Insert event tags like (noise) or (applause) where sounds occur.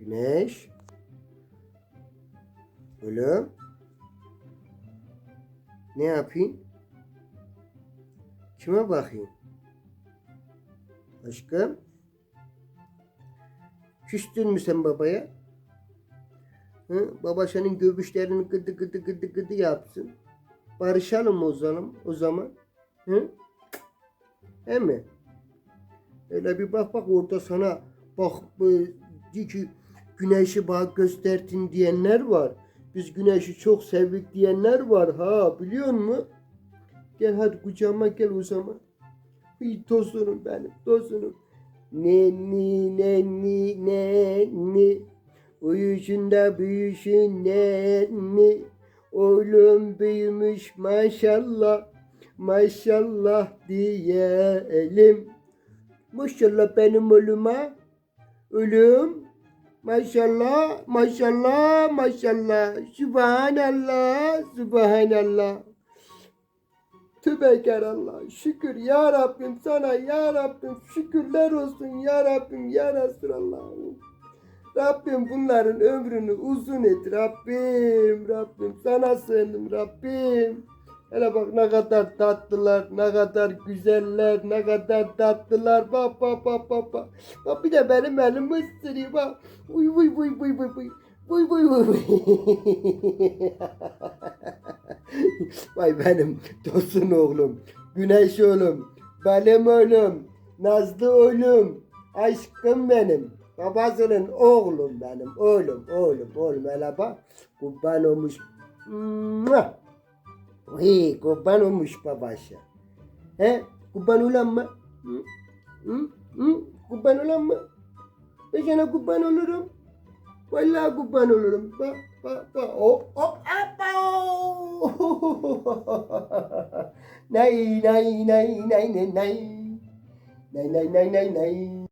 Güneş. Oğlum. Ne yapayım? Kime bakayım? Aşkım. Küstün mü sen babaya? Hı? Baba senin göbüşlerini gıdı gıdı gıdı gıdı yapsın. Barışalım o zaman? O zaman? Hı? He mi? Öyle bir bak bak orada sana bak bu di ki güneşi bak gösterdin diyenler var. Biz güneşi çok sevdik diyenler var ha biliyor musun? Gel hadi kucağıma gel o zaman. İyi tosunum benim tosunum. Nenni nenni nenni Uyuşun da büyüsün nenni Oğlum büyümüş maşallah Maşallah diyelim Maşallah benim oğluma Ölüm Maşallah maşallah maşallah Sübhanallah Sübhanallah Tübeker Allah. Şükür ya Rabbim sana ya Rabbim. Şükürler olsun ya Rabbim ya Resulallah. Rabbim bunların ömrünü uzun et Rabbim. Rabbim sana sığındım Rabbim. Hele bak ne kadar tatlılar, ne kadar güzeller, ne kadar tatlılar. Bak bak bak bak bak. Bak bir de benim elimi ısırıyor bak. Uy uy uy uy uy uy. Uy uy uy uy. (laughs) Vay benim Tosun oğlum, Güneş oğlum, benim oğlum, Nazlı oğlum, aşkım benim, babasının oğlum benim, oğlum, oğlum, oğlum, hele bak, kurban olmuş, Mua! Hey, kurban olmuş babası. He, kurban olan mı? Hı? Hı? Hı? Kurban olan mı? Ben sana kurban olurum. Vallahi kurban olurum. Bak, bak, bak. Hop, hop, hoppa. (laughs) Nay, nay, nay, nay, nay, nay. Nay, nay, nay, nay, nay.